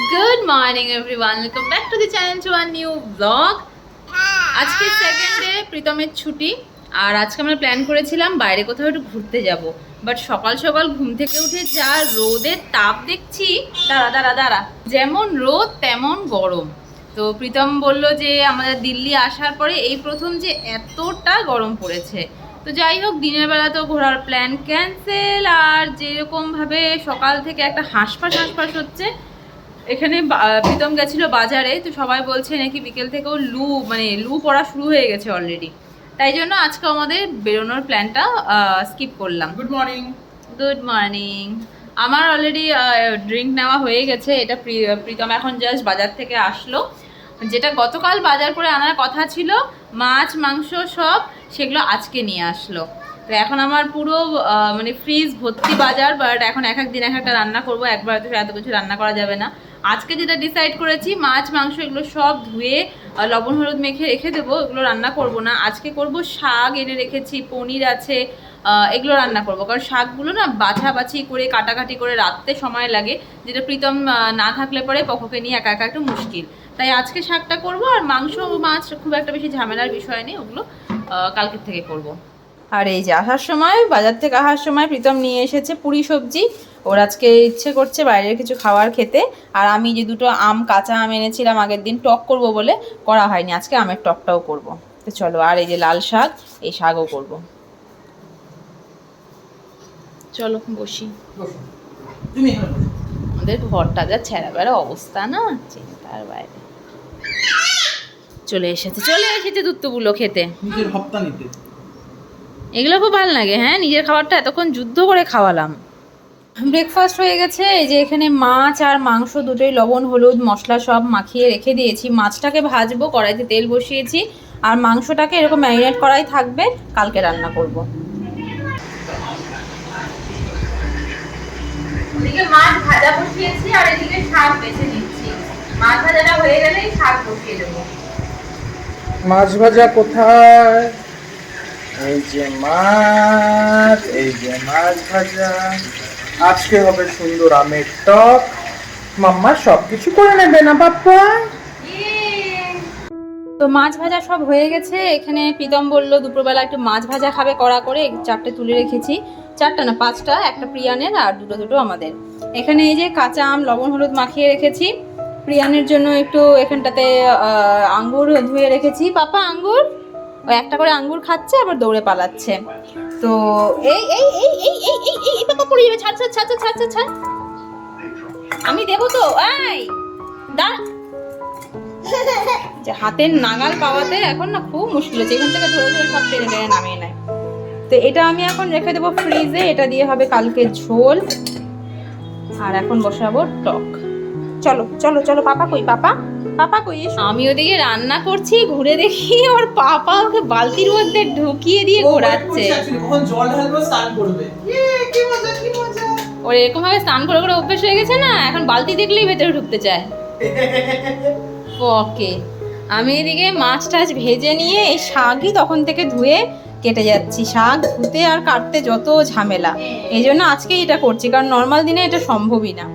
Good morning everyone welcome back to the channel to our new blog আজকে second day প্রীতমের ছুটি, আর আজকে আমরা প্ল্যান করেছিলাম বাইরে কোথাও একটু ঘুরতে যাব। বাট সকাল সকাল ঘুম থেকে উঠে যা রোদের তাপ দেখছি, দাঁড়া দাঁড়া দাঁড়া। যেমন রোদ, তেমন গরম। তো প্রীতম বলল যে আমাদের দিল্লি আসার পরে এই প্রথম যে এতটা গরম পড়েছে। তো যাই হোক, দিনের বেলা তো ঘোরার প্ল্যান ক্যান্সেল আর যেরকমভাবে সকাল থেকে একটা হাঁসফাঁস হাঁসফাঁস হচ্ছে এখানে প্রীতম গেছিল বাজারে তো সবাই বলছে নাকি বিকেল থেকেও লু মানে লু পড়া শুরু হয়ে গেছে অলরেডি তাই জন্য আজকে আমাদের বেরোনোর প্ল্যানটা স্কিপ করলাম। গুড মর্নিং গুড মর্নিং আমার অলরেডি ড্রিঙ্ক নেওয়া হয়ে গেছে এটা প্রি- প্রীতম এখন জাস্ট বাজার থেকে আসলো। যেটা গতকাল বাজার করে আনার কথা ছিল মাছ মাংস সব সেগুলো আজকে নিয়ে আসলো। তো এখন আমার পুরো মানে ফ্রিজ ভর্তি বাজার বাট এখন এক এক দিন এক একটা রান্না করব একবার তো এত কিছু রান্না করা যাবে না। আজকে যেটা ডিসাইড করেছি, মাছ, মাংস এগুলো সব ধুয়ে লবণ, হলুদ মেখে রেখে দেবো, এগুলো রান্না করব না। আজকে করব শাক, এনে রেখেছি, পনির আছে এগুলো রান্না করব। কারণ শাকগুলো না বাছাবাছি করে, কাটাকাটি করে রাখতে সময় লাগে, যেটা প্রীতম না থাকলে পরে পক্ষকে নিয়ে একা একা একটু মুশকিল। তাই আজকে শাকটা করব আর মাংস, মাছ খুব একটা বেশি ঝামেলার বিষয় নেই, ওগুলো কালকের থেকে করব। আর এই যে আসার সময়, বাজার থেকে আসার সময় প্রীতম নিয়ে এসেছে পুরি সবজি। ওর আজকে ইচ্ছে করছে বাইরের কিছু খাবার খেতে। আর আমি যে দুটো আম কাঁচা আম এনেছিলাম আগের দিন টক করব বলে করা হয়নি। আজকে আমের টকটাও করব। তো চলো আর এই যে লাল শাক এই শাকও করব। চলো বসি। আমাদের ঘরটা যা ছেঁড়া বেড়া অবস্থা না চিন্তার বাইরে। চলে এসেছে চলে এসেছে দুত্তগুলো খেতে। নিজের হপ্তা নিতে। এগুলো খুব ভালো লাগে হ্যাঁ? নিজের খাবারটা এতক্ষণ যুদ্ধ করে খাওয়ালাম। ব্রেকফাস্ট হয়ে গেছে। এই যে এখানে মাছ আর মাংস দুটোই লবণ হলুদ মশলা সব মাখিয়ে রেখে দিয়েছি। মাছটাকে ভাজবো কড়াইতে তেল বসিয়েছি। আর মাংসটাকে এরকম ম্যারিনেট করাই থাকবে কালকে রান্না করব। এদিকে মাছ ভাজা বসিয়েছি আর এদিকে শাক বেছে নিচ্ছি। মাছ ভাজাটা হয়ে গেলেই শাক বসিয়ে দেবো। মাছ ভাজা কোথায়? এই যে মাছ এই যে মাছ ভাজা। আজকে হবে সুন্দর আমের টক মাম্মা সব কিছু করে নেবে না বাপ্পা তো মাছ ভাজা সব হয়ে গেছে এখানে প্রীতম বলল দুপুরবেলা একটু মাছ ভাজা খাবে কড়া করে চারটে তুলে রেখেছি চারটা না পাঁচটা একটা প্রিয়ানের আর দুটো দুটো আমাদের এখানে এই যে কাঁচা আম লবণ হলুদ মাখিয়ে রেখেছি প্রিয়ানের জন্য একটু এখানটাতে আঙ্গুর ধুয়ে রেখেছি পাপা আঙ্গুর ও একটা করে আঙ্গুর খাচ্ছে আবার দৌড়ে পালাচ্ছে তো এই এই এই এই এই এই ছাড় ছাড় ছাড়, ছাড় আমি দেবো তো এই দাঁড়া। যে হাতের নাগাল পাওয়াতে এখন না খুব মুশকিল হচ্ছে এখান থেকে ধরে ধরে সব টেনে টেনে নামিয়ে নেয়। তো এটা আমি এখন রেখে দেবো ফ্রিজে এটা দিয়ে হবে কালকে ঝোল। আর এখন বসাবো টক। চলো চলো চলো পাপা কই পাপা? পাপা কই আমি ওদিকে রান্না করছি ঘুরে দেখি ওর পাপা ওকে বালতির মধ্যে ঢুকিয়ে দিয়ে ঘোরাচ্ছে। জল ঢালবো স্নান করবে। কি মজা কি মজা। ওর এরকম ভাবে স্নান করে করে অভ্যেস হয়ে গেছে না, এখন বালতি দেখলেই ভেতরে ঢুকতে চায়। ওকে আমি এদিকে মাছ টাছ ভেজে নিয়ে এই শাকই তখন থেকে ধুয়ে কেটে যাচ্ছি। শাক ধুতে আর কাটতে যত ঝামেলা। এই জন্য আজকে এটা করছি, কারণ নর্মাল দিনে এটা সম্ভবই না।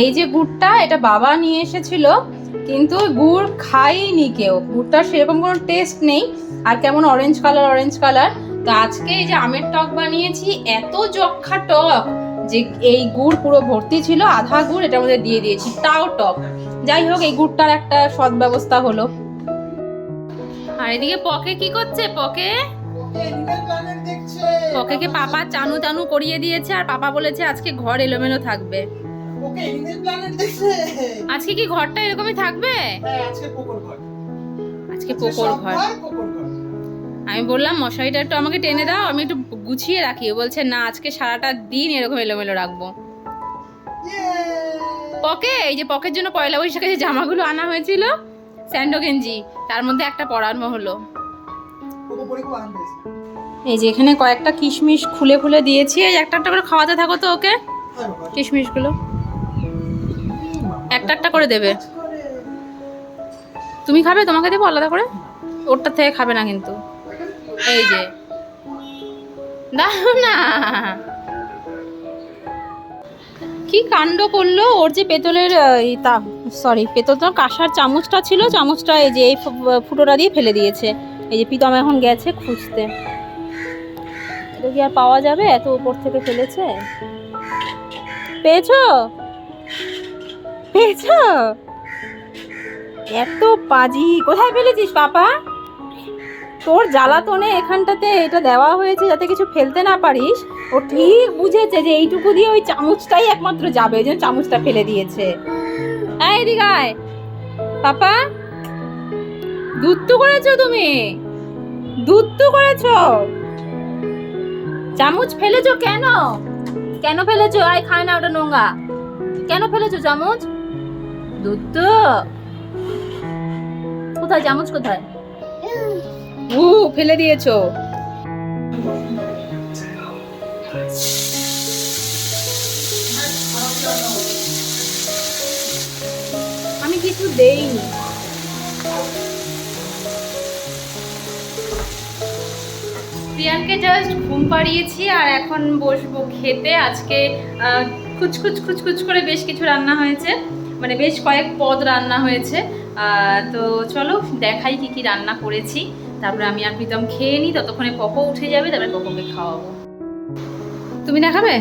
এই যে গুড়টা, এটা বাবা নিয়ে এসেছিল। কিন্তু গুড় খাইনি কেউ। গুড়টা সেরকম কোনো টেস্ট নেই। আর কেমন অরেঞ্জ কালার অরেঞ্জ কালার তো আজকে এই যে আমের টক বানিয়েছি, এত যক্ষা টক যে এই গুড় পুরো ভর্তি ছিল, আধা গুড় এটার মধ্যে দিয়ে দিয়েছি, তাও টক। যাই হোক, এই গুড়টার একটা সৎ ব্যবস্থা হলো। আর এদিকে পকে কি করছে? পকে? পকেকে পাপা চানু টানু করিয়ে দিয়েছে, আর পাপা বলেছে আজকে ঘর এলোমেলো থাকবে। ওকে এনিমেল প্ল্যানেট দেখছে আজকে কি ঘরটা এরকমই থাকবে? হ্যাঁ আজকে পোকর ঘর। আজকে পোকর ঘর। আমি বললাম মশারিটা একটু আমাকে টেনে দাও আমি একটু গুছিয়ে রাখি। বলছে না আজকে সারাটা দিন এরকম এলোমেলো রাখব। পকে এই যে পকের জন্য পয়লা বৈশাখে যে জামাগুলো আনা হয়েছিল স্যান্ডো গেঞ্জি তার মধ্যে একটা পরানো হলো। এই যে এখানে কয়েকটা কিশমিশ খুলে খুলে দিয়েছি। এই একটা একটা করে খাওয়াতে থাকো তো ওকে। কিশমিশগুলো। একটা একটা করে দেবে। তুমি খাবে? তোমাকে দেবো আলাদা করে? ওরটা থেকে খাবে না কিন্তু। এই যে। দাও না। কি কাণ্ড করল? ওর যে পেতলের তা সরি পেতল তো কাঁসার চামচটা ছিল, চামচটা এই যে এই ফুটোটা দিয়ে ফেলে দিয়েছে। এই যে প্রীতম এখন গেছে খুঁজতে। এটা কি আর পাওয়া যাবে? এত উপর থেকে ফেলেছে? পেয়েছ? পেয়েছ? এত পাজি। কোথায় ফেলেছিস, পাপা? তোর জ্বালাতনে এখানটাতে এটা দেওয়া হয়েছে যাতে কিছু ফেলতে না পারিস। ও ঠিক বুঝেছে যে এইটুকু দিয়ে ওই চামচটাই একমাত্র যাবে ওই জন্য চামচটা ফেলে দিয়েছে। এই আয় পাপা, দুধ তো করেছ তুমি? তো করেছ? চামচ ফেলেছো কেন? কেন ফেলেছো? আয়, খায় না ওটা নোংরা। কেন ফেলেছো চামচ? দুধ তো কোথায়? চামচ কোথায়? উ, ফেলে দিয়েছ। আমি কিছু দেইনি। প্রিয়ানকে জাস্ট ঘুম পাড়িয়েছি আর এখন বসবো খেতে। আজকে খুচখুচ খুচখুচ করে বেশ কিছু রান্না হয়েছে। মানে বেশ কয়েক পদ রান্না হয়েছে। তো চলো দেখাই কি কি রান্না করেছি। তারপরে আমি আর প্রীতম খেয়ে নিই ততক্ষণে পকো উঠে যাবে তারপরে পকোকে খাওয়াবো। তুমি দেখাবে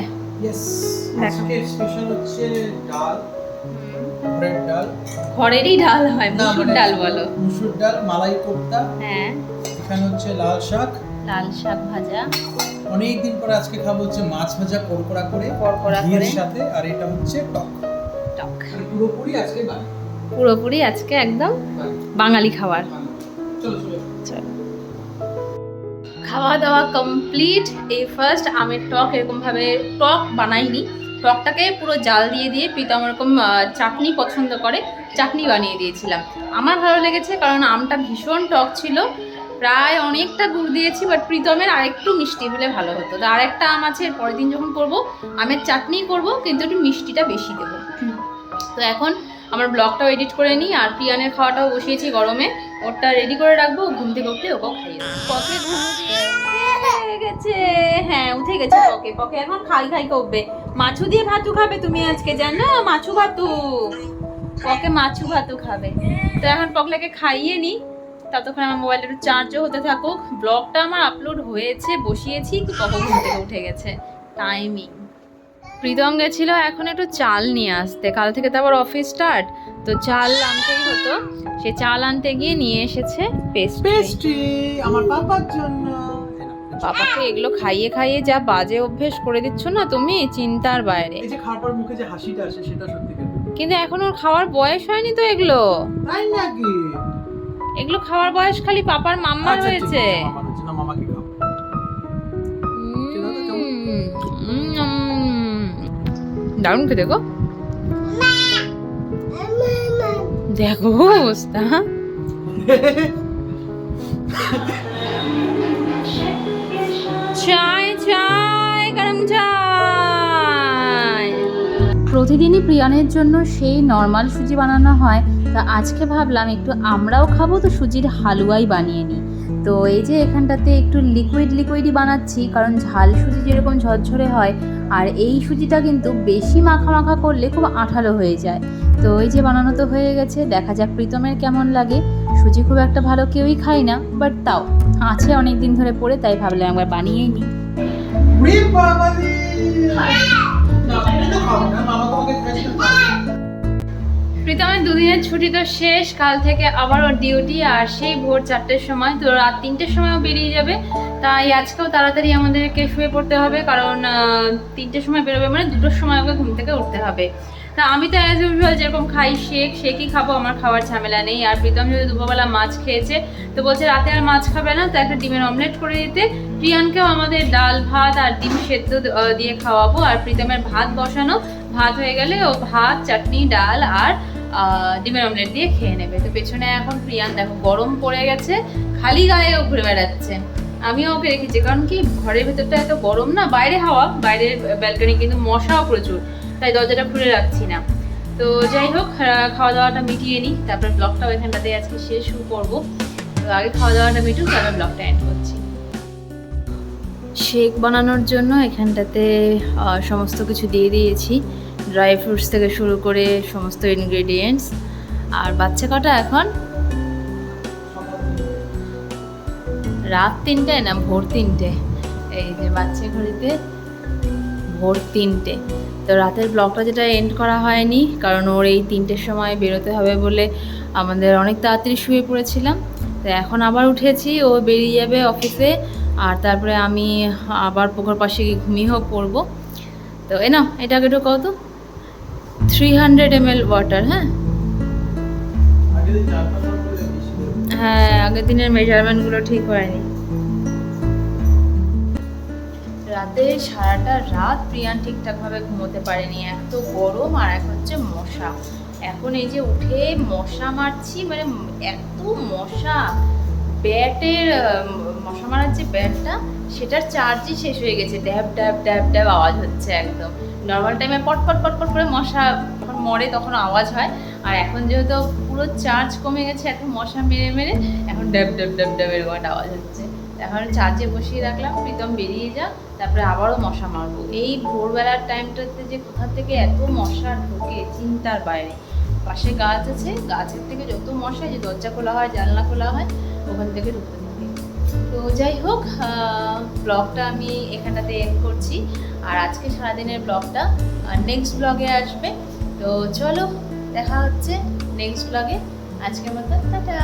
ঘরেরই ডাল হয় মুসুর মানে ডাল বলো। মুসুর ডাল মালাই কোপ্তা। হ্যাঁ। এখানে হচ্ছে লাল শাক। লাল শাক ভাজা। অনেক দিন পরে আজকে খাব হচ্ছে মাছ ভাজা করকড়া করে করকড়া করে। সাথে আর এটা হচ্ছে টক। টক মানে পুরোপুরি আজকে পুরোপুরি আজকে একদম বাঙালি। খাবার। চলো খাওয়া দাওয়া কমপ্লিট এই ফার্স্ট আমের টক এরকমভাবে টক বানাইনি। টকটাকে পুরো জাল দিয়ে দিয়ে প্রীতম এরকম চাটনি পছন্দ করে চাটনি বানিয়ে দিয়েছিলাম। আমার ভালো লেগেছে কারণ আমটা ভীষণ টক ছিল। প্রায় অনেকটা গুড় দিয়েছি বাট প্রীতমের আরেকটু মিষ্টি হলে ভালো হতো। তো আরেকটা আম আছে পরের দিন যখন করব আমের চাটনি করব কিন্তু একটু মিষ্টিটা বেশি দেবো। তো এখন আমার ব্লগটাও এডিট করে নিই আর পিয়ানের খাওয়াটাও বসিয়েছি গরমে। ওরটা রেডি করে রাখব, ঘুম থেকে উঠলে ওকেও খাইয়ে পকে গেছে। হ্যাঁ উঠে গেছে পকে পকে। এখন খাই খাই করবে। মাছু দিয়ে ভাতু খাবে তুমি আজকে, জানো? মাছু ভাতু। পকে মাছু ভাতু খাবে। তো এখন পকলাকে খাইয়ে নি ততক্ষণ আমার মোবাইলটা একটু চার্জও হতে থাকুক। ব্লগটা আমার আপলোড হয়েছে, বসিয়েছি কি পক ঘুম থেকে উঠে গেছে। টাইমিং প্রীতম গেছিল এখন একটু চাল নিয়ে আসতে। কাল থেকে তো আবার অফিস স্টার্ট তো চাল আনতেই হতো। সে চাল আনতে গিয়ে নিয়ে এসেছে পেস্ট পেস্ট্রি আমার পাপার জন্য। পাপাকে এগুলো খাইয়ে খাইয়ে যা বাজে অভ্যেস করে দিচ্ছ না তুমি চিন্তার বাইরে। এই যে খাওয়ার পর মুখে যে হাসিটা আসে সেটা সত্যি কিন্তু এখন ওর খাওয়ার বয়স হয়নি তো এগুলো? তাই নাকি? এগুলো খাওয়ার বয়স খালি পাপার মাম্মার আচ্ছা, হয়েছে। দারুণ খেতে গো দেখো অবস্থা। চাই চাই, গরম চাই। প্রতিদিনই প্রিয়ানের জন্য সেই নর্মাল সুজি বানানো হয়। তা আজকে ভাবলাম একটু আমরাও খাব, তো সুজির হালুয়াই বানিয়ে নিই। তো এই যে এখানটাতে একটু লিকুইড লিকুইডই বানাচ্ছি, কারণ ঝাল সুজি যেরকম ঝরঝরে হয়, আর এই সুজিটা কিন্তু বেশি মাখা মাখা করলে খুব আঠালো হয়ে যায়। তো এই যে বানানো তো হয়ে গেছে, দেখা যাক প্রীতমের কেমন লাগে। সুজি খুব একটা ভালো কেউই খায় না বাট তাও, আছে অনেক দিন ধরে পড়ে, তাই ভাবলাম একবার বানিয়েই নিই। উড়ি প্রীতমের দুদিনের ছুটি তো শেষ, কাল থেকে আবার ওর ডিউটি আর সেই ভোর চারটের সময় তো রাত তিনটের সময়ও বেরিয়ে যাবে। তাই আজকেও তাড়াতাড়ি আমাদেরকে শুয়ে পড়তে হবে কারণ তিনটের সময় বেরোবে মানে দুটোর সময় ওকে ঘুম থেকে উঠতে হবে। তা আমি তো অ্যাজ ইউজুয়াল যেরকম খাই শেক, শেকই খাব, আমার খাওয়ার ঝামেলা নেই। আর প্রীতম যদি দুপুরবেলা মাছ খেয়েছে, তো বলছে রাতে আর মাছ খাবে না, তো একটা ডিমের অমলেট করে দিতে। প্রিয়ানকেও আমাদের ডাল, ভাত আর ডিম সেদ্ধ দিয়ে খাওয়াবো। আর প্রীতমের ভাত বসানো, ভাত হয়ে গেলে ও ভাত, চাটনি, ডাল আর ডিমের অমলেট দিয়ে খেয়ে নেবে। তো পেছনে এখন প্রিয়ান দেখো, গরম পড়ে গেছে, খালি গায়ে ও ঘুরে বেড়াচ্ছে। আমিও ওকে রেখেছি, কারণ কি ঘরের ভেতরটা এত গরম না, বাইরে হাওয়া, বাইরের ব্যালকনি কিন্তু মশাও প্রচুর, তাই দরজাটা খুলে রাখছি না। তো যাই হোক খাওয়া দাওয়াটা মিটিয়ে নিই, তারপর ব্লগটাও এখানটাতে আজকে শেষ শুরু করব। তো আগে খাওয়া দাওয়াটা মিটুক, তারপর ব্লগটা এন্ড করছি। শেক বানানোর জন্য এখানটাতে সমস্ত কিছু দিয়ে দিয়েছি। ড্রাই ফ্রুটস থেকে শুরু করে সমস্ত ইনগ্রেডিয়েন্টস আর বাচ্চা কটা এখন? রাত তিনটায় না? ভোর তিনটে। এই যে বাচ্চা ঘড়িতে ভোর তিনটে। তো রাতের ব্লগটা যেটা এন্ড করা হয়নি, কারণ ওর এই তিনটের সময় বেরোতে হবে বলে আমাদের অনেক তাড়াতাড়ি শুয়ে পড়েছিলাম। তো এখন আবার উঠেছি, ও বেরিয়ে যাবে অফিসে আর তারপরে আমি আবার পুকুর পাশে গিয়ে ঘুমিয়েও পড়ব। তো এ না এটাকে একটু কত three hundred M L water হ্যাঁ? হ্যাঁ আগের দিনের মেজারমেন্টগুলো ঠিক হয়নি। রাতে সারাটা রাত প্রিয়ান ঠিকঠাকভাবে ঘুমোতে পারেনি, এত গরম আর এক হচ্ছে মশা। এখন এই যে উঠে মশা মারছি মানে এত মশা। ব্যাটের মশা মারার যে ব্যাটটা, সেটার চার্জই শেষ হয়ে গেছে। ড্যাব ড্যাব ড্যাব ড্যাব আওয়াজ হচ্ছে একদম। নর্মাল টাইমে পট পট পট পট করে মশা যখন মরে তখন আওয়াজ হয়। আর এখন যেহেতু পুরো চার্জ কমে গেছে, এখন মশা মেরে মেরে, এখন ড্যাব ড্যাব ড্যাব ড্যাব এরকম একটা আওয়াজ হচ্ছে। এখন চার্জে বসিয়ে রাখলাম, প্রীতম বেরিয়ে যা তারপরে আবারও মশা মারবো। এই ভোরবেলার টাইমটাতে যে কোথা থেকে এত মশা ঢোকে, চিন্তার বাইরে। পাশে গাছ আছে, গাছের থেকে যত মশা, যে দরজা খোলা হয়, জানলা খোলা হয় ওখান থেকে থাকে তো যাই হোক ব্লগটা আমি এখানটাতে এন্ড করছি। আর আজকে সারাদিনের ব্লগটা নেক্সট ব্লগে আসবে। তো চলো, দেখা হচ্ছে নেক্সট ব্লগে আজকের মতো টাটা।